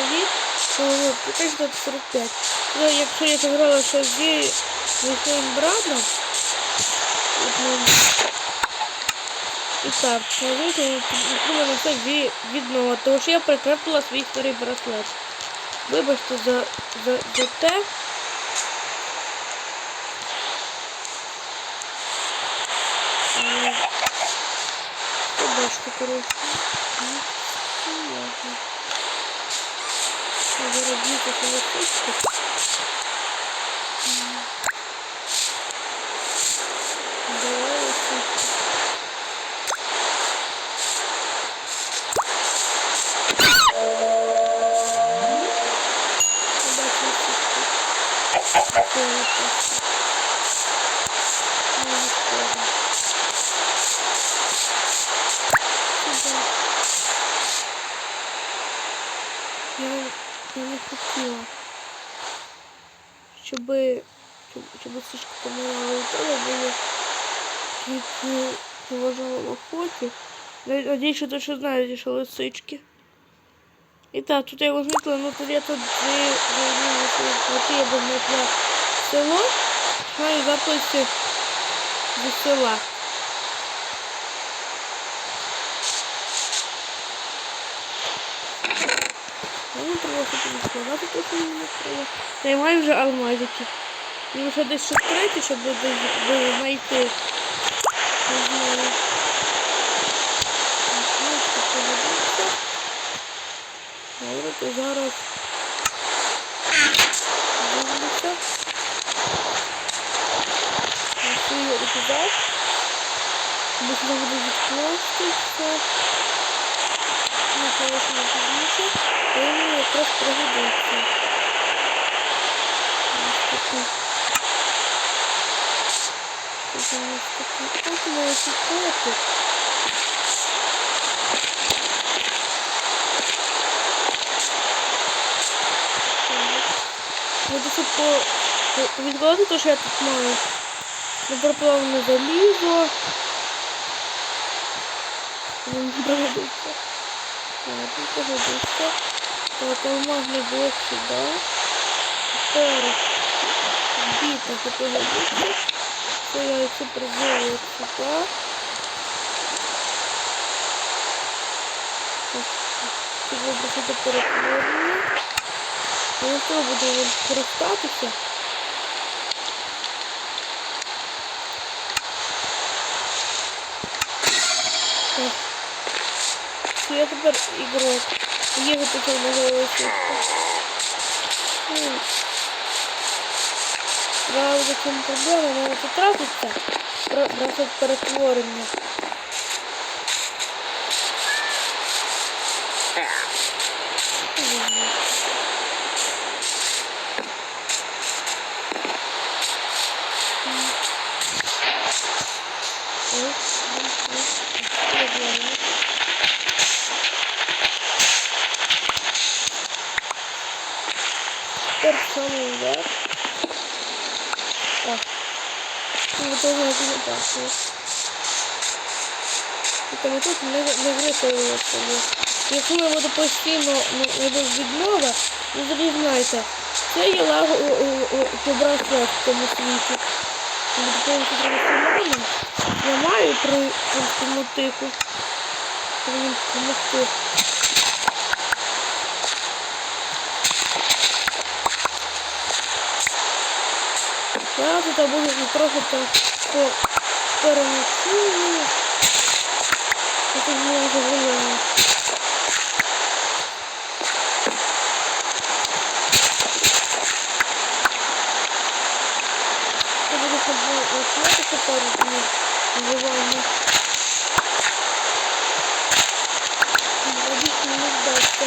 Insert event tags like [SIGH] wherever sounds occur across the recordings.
собі, то ну, 545. Ну, якщо я зіграла зі зі своїм братом, і так, можливо, мене все ві- відново, тому що я прикрепила свій старий браслет. Вибачте за, за, за те. М, Собачка, коротше. Ну, ну, ладно. Я зараз б'юся колокольчик. М. Давай ось. Собачка, Я, не хотіла, щоб, щоб, сушка помирала у тебе, бо я тільки поважала в охоті. Над- Надіюсь, що ти що знаєш, що лисички. І так, тут я його зникла, ну тут я тут дві я би знайшла село, маю записи зі села. Мені сказати, то що мені треба. Та вже алмазики. Мені ще десь відкрити, щоб знайти. Не знаю. Добре, то зараз дивлюся. Свій рюкзак. Бо сюди буде відкласти все. Ну, конечно, пізніше. Та й мені якраз пригодиться. Ось такий. Тут у нас такий. Ось моє котик. Буду по... повідкладати те, що я тут маю. Непроплавлене залізо. Мені [LAUGHS] пригодиться. Ладно, пригодиться. Так, алмазний блок сюди. Тепер біта це пригодиться. Це яйцо призовую сюди. Так, Тут вибросити перетворення. Я з того буду користатися. Так. Все, я тепер ігрок. Їжу тепер можливо швидко. Правда, чим проблема, мене потратиться. Брати перетворення. Тепер самий верх. Так. Ну, то я не бачу. І тому тут не, не врятовується. Якщо я буду постійно відмова, тоді знаєте, це є лаго побратство в цьому світі. Я. Я маю при автоматику. Допомогти. Я тут буду трохи так по переночую. Это не уже гуляю. Я буду начинать это пару дней. Вживание. Водить не нуждаться.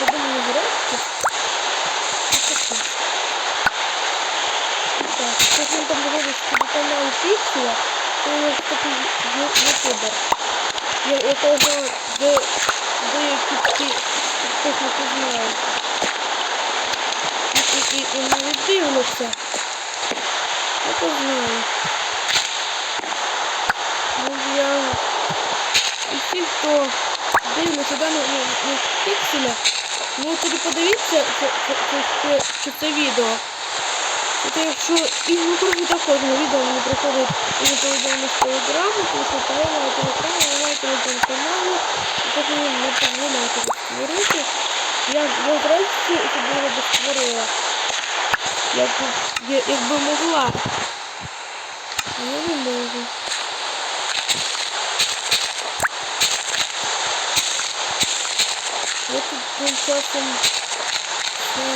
Я думаю, грязь. Так, сейчас он там говорит, что канал Пикселя, то я такий ютубер. Якого де деякі ті техніки знають. І, і, і навіть дивляться. Я то знаю. Ну, я всі, хто дивиться дане ну, ну, пікселя, ну тоді подивіться це, це, відео. Це якщо і ну трохи також на відео мені приходить і не повідомлення з телеграму, тому що телеграм, телеграм, немає телеграм-каналу, і так мені не дозволяєте створити. Я, я врешті це було би створила. Якби, я- якби могла. Я не можу. Я тут тим часом. Ну,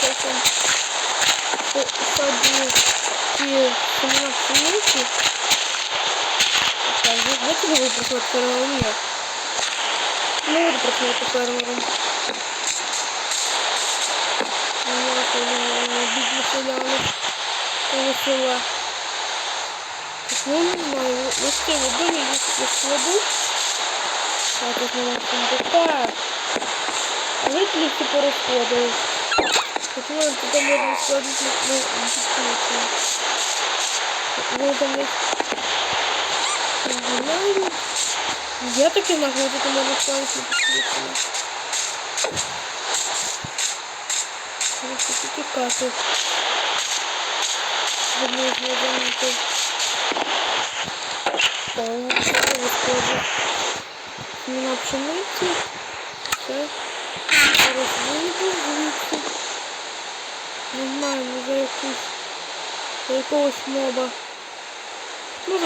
Часом посаджую ті? Ні. Не буду фермером. Ну, це не селяни того села. Так, ну, не знаю, ось це воду я складу. Так, ось на цьому так. А жителі всі порозходились. Почему я туда можно складывать на дискуссию? Ну, там есть... Не знаю. Я так и могу, это можно складывать на дискуссию. Сертификаты. Одну из модельников. Полностью расходы. Смена пшеницы. Все. Зараз вийду звідси. Не знаю, може якусь за якогось моба. Ну,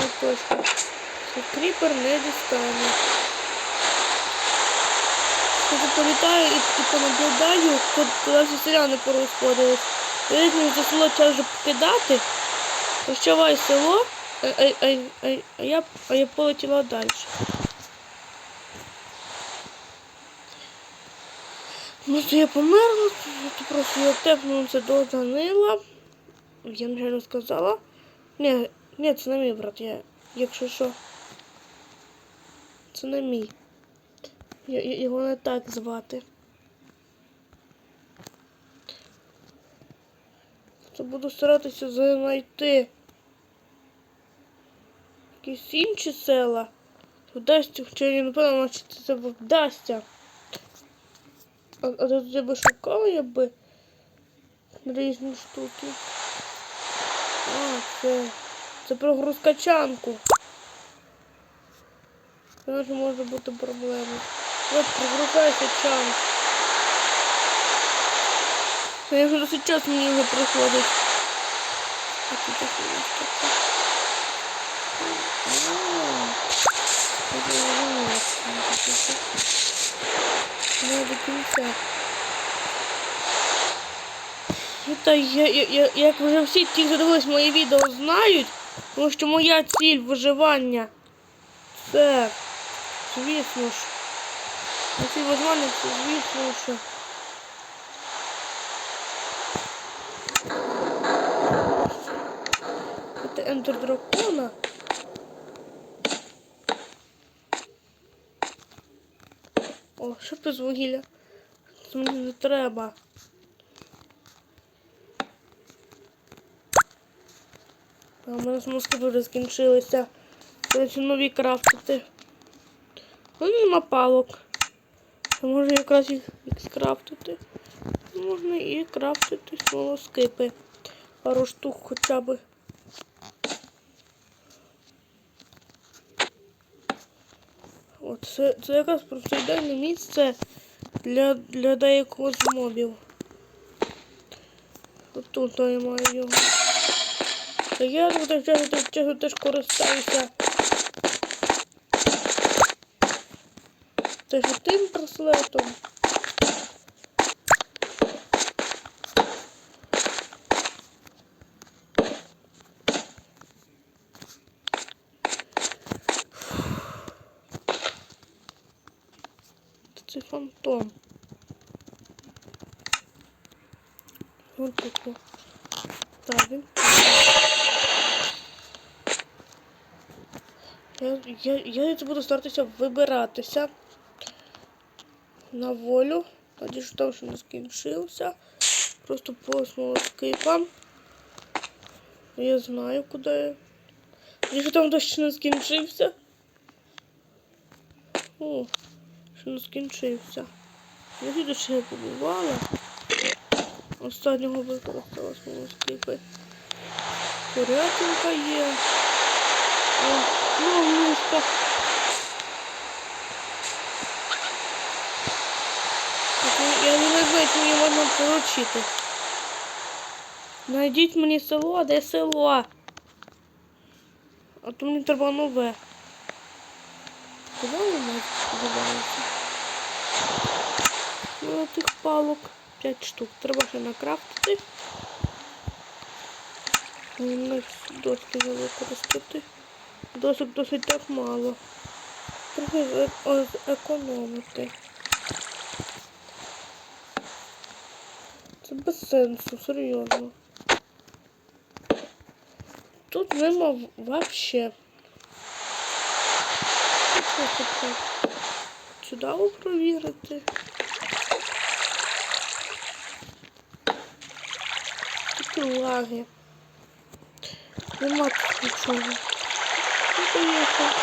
не точно. Кріпер не дістане. Я політаю і, понаблюдаю, куди всі селяни порозходились. Я за село час вже покидати. Прощавай село, а, а, а, а, я, а я полетіла далі. Ну, то я померла, то просто я тепнулася до Данила. Я неправильно сказала. Ні, ні, це не мій брат, я, якщо що. Це не мій. Його не так звати. Буду старатися знайти якісь інші села. Вдасться, хоча я не певна, чи це вдасться. А, а тут я би шукала, я би різні штуки. А, це. Це про грузкачанку. Це може бути проблема. От прогружайся чанк. Я вже досить час мені вже приходить. Не до кінця. Ну, та я, я, я, як вже всі ті, хто дивились мої відео, знають, тому що моя ціль виживання це, звісно ж, ціль виживання це, звісно що. Це ентер дракона. О, що без вугілля? Це мені не треба. А у мене смузки вже скінчилися. Треба нові крафтити. Ну, нема палок. А може якраз їх, їх скрафтити. Можна і крафтити смолоскипи. Пару штук хоча б. Це, це якраз просто ідеальне місце для, для деякого з мобів. Тут я маю його. Я тут часто теж користаюся. Теж тим браслетом. 0 піку. Так, він. Я, я, я буду старатися вибиратися на волю. Надіюсь, що не скінчився. Просто поснула скипа. Я знаю, куди я. Якщо там дощ не скінчився. О, що не скінчився. Я віду, що я побувала. Останнього використала свого скипи. Курятинка є. Ну, мишка. Я не знаю, чи мені можна поручити. Найдіть мені село, де село? А то мені треба нове. Куди воно подобається? Ну, тих палок 5 штук. Треба ще накрафтити. Ну, доски використати. Досок досить так мало. Трохи е- економити. Це без сенсу, серйозно. Тут нема вообще. Сюди провірити. Такі лаги. Нема тут нічого. Ну, поїхав.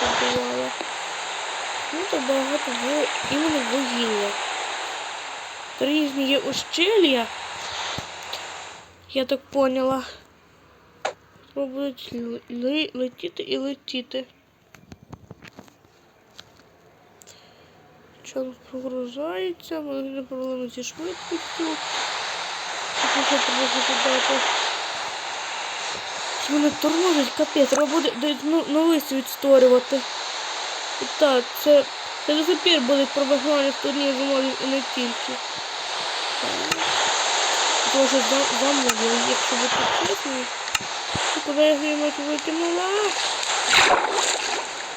Забувала. Ну, то багато було іменно вугілля. Різні є ущелья. Я так поняла. Ли- летіти і летіти. Час прогружається, мене не проблеми зі швидкістю. Ще треба задати. Що мене тормозить, капець, треба буде де- ну, новий світ створювати. І так, це, це до сих пір буде пробагання з однієї замовів і не тільки. Тоже замовили, якщо бути чесною. І Куди я гримать викинула?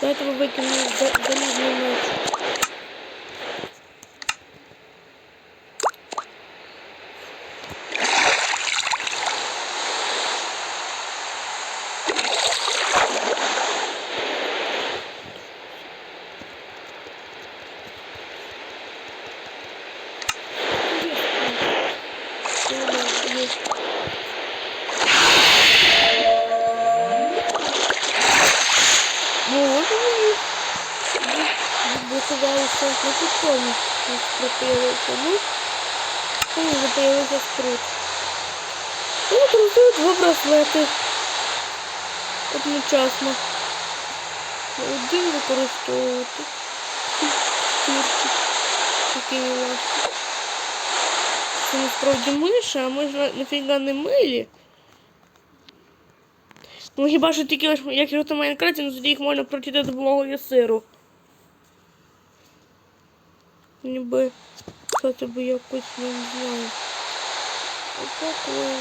Давайте ми викинемо за- залізний меч. Може мені на підтоні. Пропилися. Ну, і запилися скрут. І використовую два браслети одночасно. Один використовувати. Тірчик. Такий легкий. Це насправді миша, а ми ж нафіга не милі. Ну хіба що тільки як грати в Майнкрафті, ну тоді їх можна прочитати за допомогою сиру. Ніби кстати би якось не знаю. Отакое.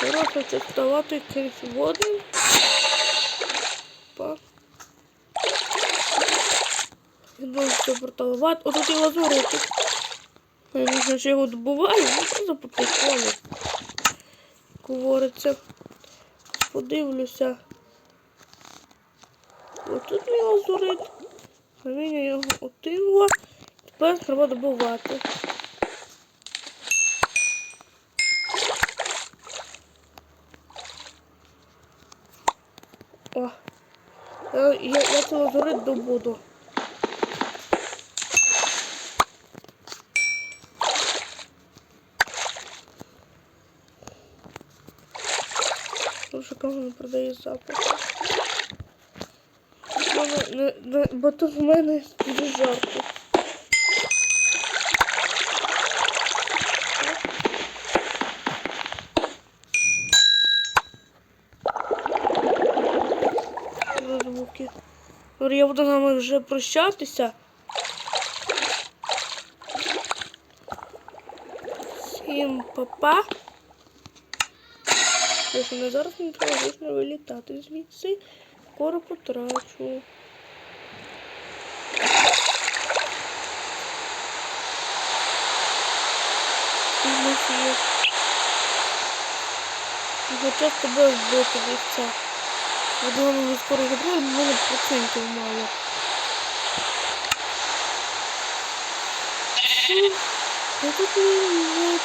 Зараз хочу вставати крізь води. Па. Я думаю, що порталувати. Отут і лазуритик. Я не знаю, що його добуваю, ну просто по приколу говориться. Подивлюся. Ось тут мій лазурит. Каміння його отинула. Тепер треба добувати. О, я, я, я цей лазурит добуду. Слушай, кому не продає запах. В мене не, не, бо тут в мене дуже жарко. Звуки. Я буду з вами вже прощатися. Всім па-па. Якщо не зараз не треба вилітати звідси. Скоро потрачу. їх. Хоча з тебе вбити Я думаю, мені скоро забрали, мене процентів мало. Я тут не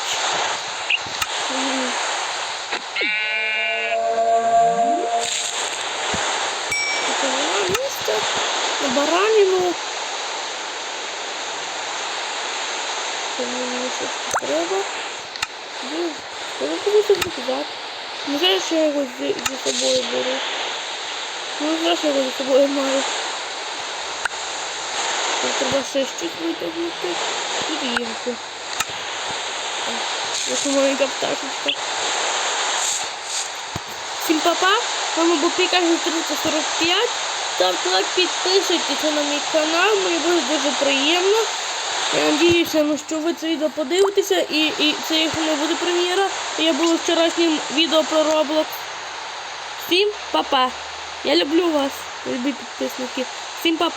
на баранину. Це мені щось треба. Показати. Не знаю, що я його зі собою беру. Ну, знаю, я його зі собою маю. Тут треба ще щось витягнути. І рівку. Ось маленька пташечка. Всім папа, мама Бупіка 345. Ставте лайк, підписуйтесь на мій канал, мені буде дуже приємно. Я надіюся, ну, що ви це відео подивитеся і, і це їх не буде прем'єра. Я був вчорашнім відео про Roblox. Всім папа. Я люблю вас, любі підписники. Всім папа.